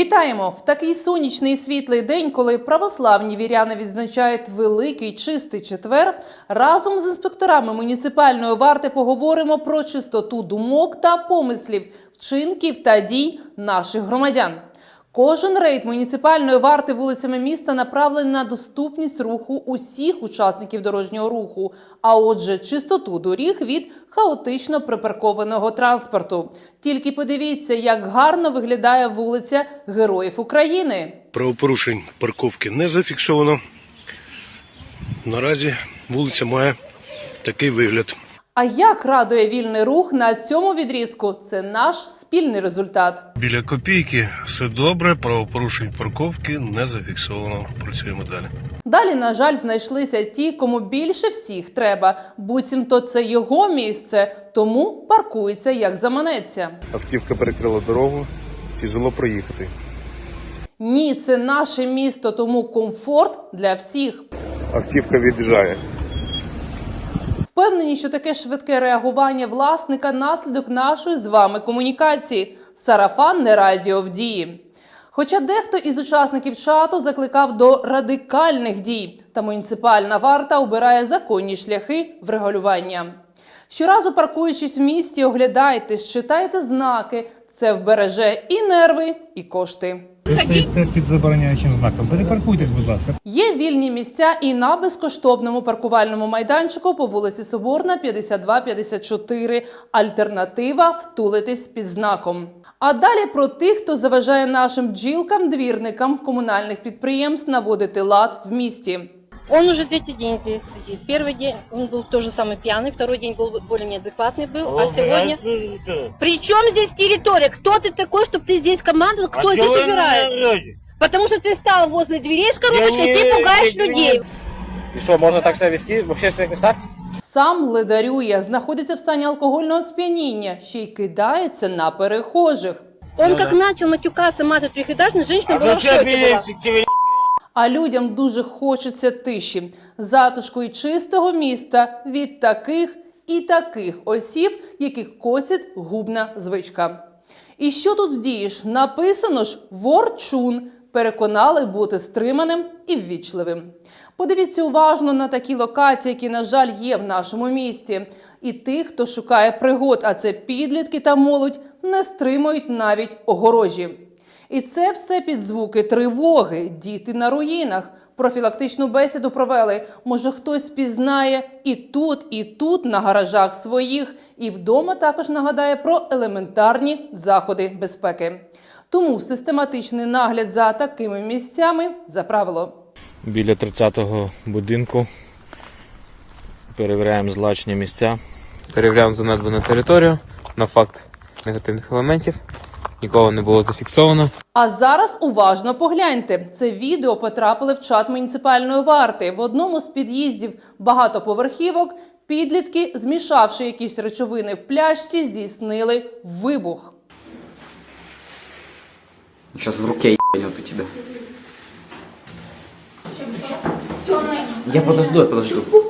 Вітаємо в такий сонячний світлий день, коли православні віряни відзначають великий чистий четвер. Разом з інспекторами муніципальної варти поговоримо про чистоту думок та помислів, вчинків та дій наших громадян. Кожен рейд муніципальної варти вулицями міста направлений на доступність руху усіх учасників дорожнього руху, а отже, чистоту доріг від хаотично припаркованого транспорту. Тільки подивіться, як гарно виглядає вулиця Героїв України. Правопорушень парковки не зафіксовано. Наразі вулиця має такий вигляд. А як радує вільний рух на цьому відрізку? Це наш спільний результат. Біля копійки все добре, правопорушень парковки не зафіксовано. Працюємо далі. Далі, на жаль, знайшлися ті, кому більше всіх треба. Буцімто це його місце, тому паркується як заманеться. Автівка перекрила дорогу, тяжело проїхати. Ні, це наше місто, тому комфорт для всіх. Автівка від'їжджає. Впевнені, що таке швидке реагування власника наслідок нашої з вами комунікації. Сарафан не радіо в дії. Хоча дехто із учасників чату закликав до радикальних дій, та муніципальна варта обирає законні шляхи врегулювання. Щоразу паркуючись в місті, оглядайтесь, читайте знаки. Це вбереже і нерви, і кошти. Ви стоїте під забороняючим знаком. Перепаркуйтесь, будь ласка. Є вільні місця і на безкоштовному паркувальному майданчику по вулиці Соборна 52-54. Альтернатива втулитись під знаком. А далі про тих, хто заважає нашим бджілкам, двірникам комунальних підприємств наводити лад в місті. Он уже третий день здесь сидит. Первый день он был тоже самый пьяный, второй день был более-менее адекватный был, а сегодня... При чем здесь территория? Кто ты такой, чтобы ты здесь командовал? Кто здесь убирает? Потому что ты стал возле дверей с коробочкой, ты пугаешь людей. И что, можно так себя вести в общественных местах? Сам ледарює, знаходиться в стані алкогольного сп'яніння, ще й кидається на перехожих. Он как начал матюкаться, мат трехэтажной, женщина была в шоке была. А людям дуже хочеться тиші, затишку і чистого міста від таких і таких осіб, яких косить губна звичка. І що тут вдієш? Написано ж ворчун. Переконали бути стриманим і ввічливим. Подивіться уважно на такі локації, які, на жаль, є в нашому місті. І тих, хто шукає пригод, а це підлітки та молодь, не стримують навіть огорожі. І це все під звуки тривоги, діти на руїнах. Профілактичну бесіду провели. Може, хтось пізнає і тут, і тут на гаражах своїх, і вдома також нагадає про елементарні заходи безпеки. Тому систематичний нагляд за такими місцями за правило. біля 30-го будинку. Перевіряємо злачні місця. Перевіряємо занедбану територію на факт негативних елементів. Нікого не було зафіксовано. А зараз уважно погляньте. Це відео потрапили в чат муніципальної варти. В одному з під'їздів багатоповерхівок підлітки, змішавши якісь речовини в пляшці, здійснили вибух. Сейчас в руке ебанет у тебя. Я подожду, я подожду.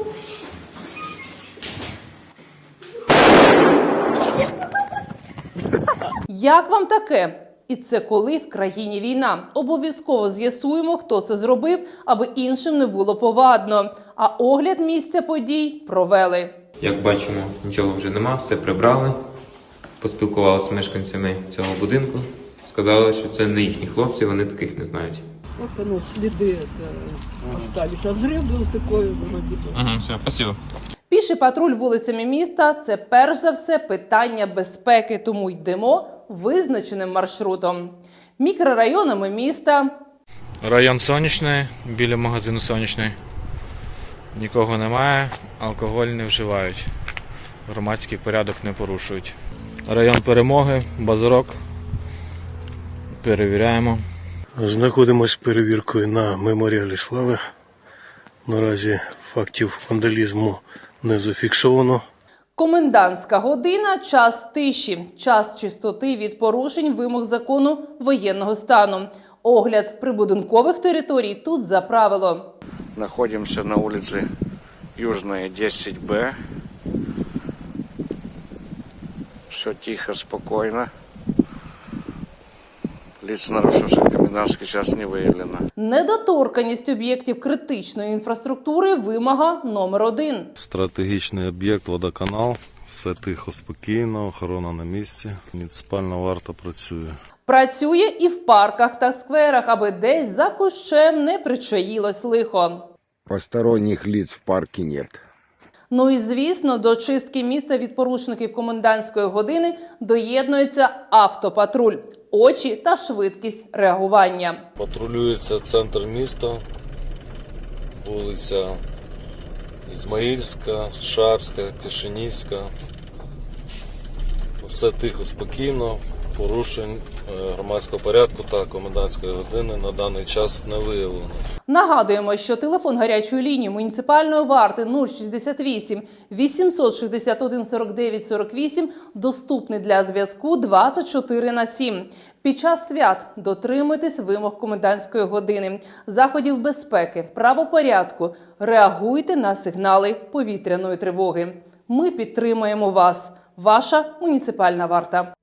Як вам таке? І це коли в країні війна. Обов'язково з'ясуємо, хто це зробив, аби іншим не було повадно. А огляд місця подій провели. Як бачимо, нічого вже нема, все прибрали. Поспілкувалися з мешканцями цього будинку. Сказали, що це не їхні хлопці, вони таких не знають. Вот оно, следы это остались. А взрыв был такой вроде бы. Угу, все, спасибо. Піший патруль вулицями міста це перш за все питання безпеки, тому йдемо визначеним маршрутом. Мікрорайонами міста, Район сонячний, біля магазину сонячний. Нікого немає, алкоголь не вживають. Громадський порядок не порушують. Район перемоги, базарок. Перевіряємо. Знаходимось перевіркою на меморіалі слави. Наразі фактів вандалізму не зафіксовано. Комендантська година, час тиші, час чистоти від порушень вимог закону воєнного стану. Огляд прибудинкових територій тут за правило. Знаходимося на вулиці Южної, 10Б. Все тихо, спокойно. Лиц, нарушивших комендантский час, не выявлено. Недоторканність об'єктів критичної інфраструктури вимога номер один. Стратегічний об'єкт водоканал. Все тихо, спокійно, охорона на місці. Муніципальна варта працює. Працює і в парках та скверах, аби десь за кущем не причаїлось лихо. Посторонних лиц в парке нет. Ну і звісно, до чистки міста від порушників комендантської години доєднується автопатруль, очі та швидкість реагування. Патрулюється центр міста, вулиця Ізмаїльська, Шарська, Кишинівська. Все тихо, спокійно. Порушень е, громадського порядку та комендантської години на даний час не виявлено. Нагадуємо, що телефон гарячої лінії муніципальної варти 068 861 49 48 доступний для зв'язку 24 на 7. Під час свят дотримуйтесь вимог комендантської години, заходів безпеки, правопорядку, реагуйте на сигнали повітряної тривоги. Ми підтримуємо вас. Ваша муніципальна варта.